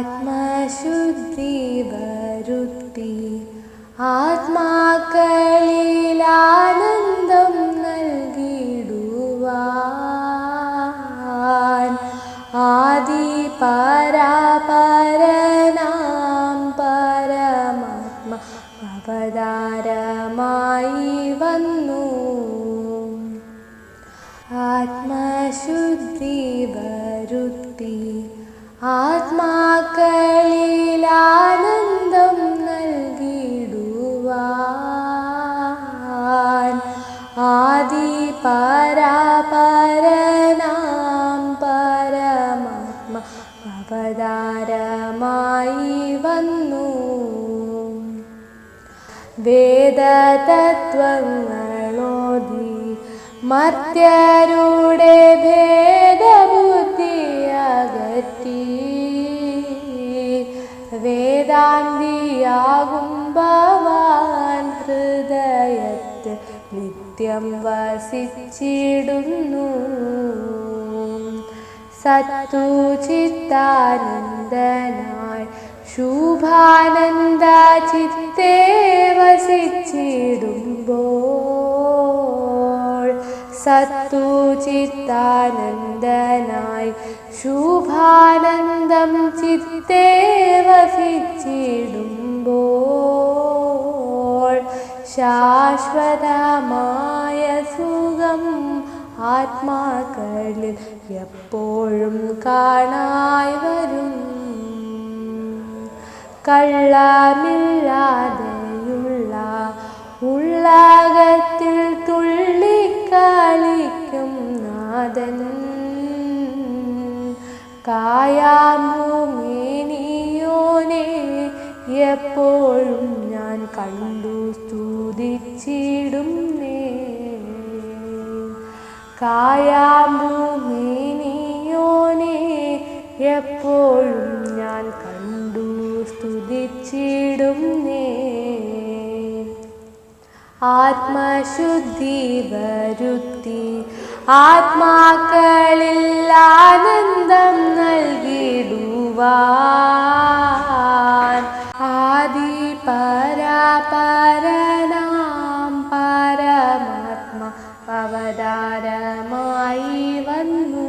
ആത്മശുദ്ധി വരുത്തി. ആത്മാക്കളിൽ ആനന്ദം നൽകിടുവാൻ. ആദി പരാപരനാം പരമാത്മ അവതാരമായി വന്നു. ആത്മശുദ്ധി വരുത്തി. ആത്മാക്കളിൽ ആനന്ദം നൽകിടുവാൻ. ആദി പരാപരനാം പരമാത്മ അവതാരമായി വന്നു. വേദതത്വങ്ങളോതി മർത്യരുടെ വേദാന്തിയാകും ഭവാൻ ഹൃദയത്തിൽ നിത്യം വസിച്ചിടുന്നു. സത്തു ചിത്താനന്ദനായി ശുഭാനന്ദ ചിത്തേ വസിച്ചിടുമ്പോൾ സത്തു ചിത്താനന്ദനായി. ശുഭാനന്ദം ചിത്തേ വസിച്ചിടുമ്പോൾ ശാശ്വതമായ സുഖം ആത്മാക്കളിൽ എപ്പോഴും കാണായി വരും കള്ളമില്ലാതെയുള്ള കായാമുമേനിയോനെ എപ്പോഴും ഞാൻ കണ്ടു സ്തുതിച്ചിടുന്നേ. കായാമ്പുമേനിയോനെ എപ്പോഴും ഞാൻ കണ്ടു സ്തുതിച്ചിടുന്നേ. ആത്മശുദ്ധി വരുത്തി ആത്മാക്കളില്ലാ നൽകിടുവാൻ ആദി പരപരനാം പരമാത്മ അവതാരമായി വന്നു.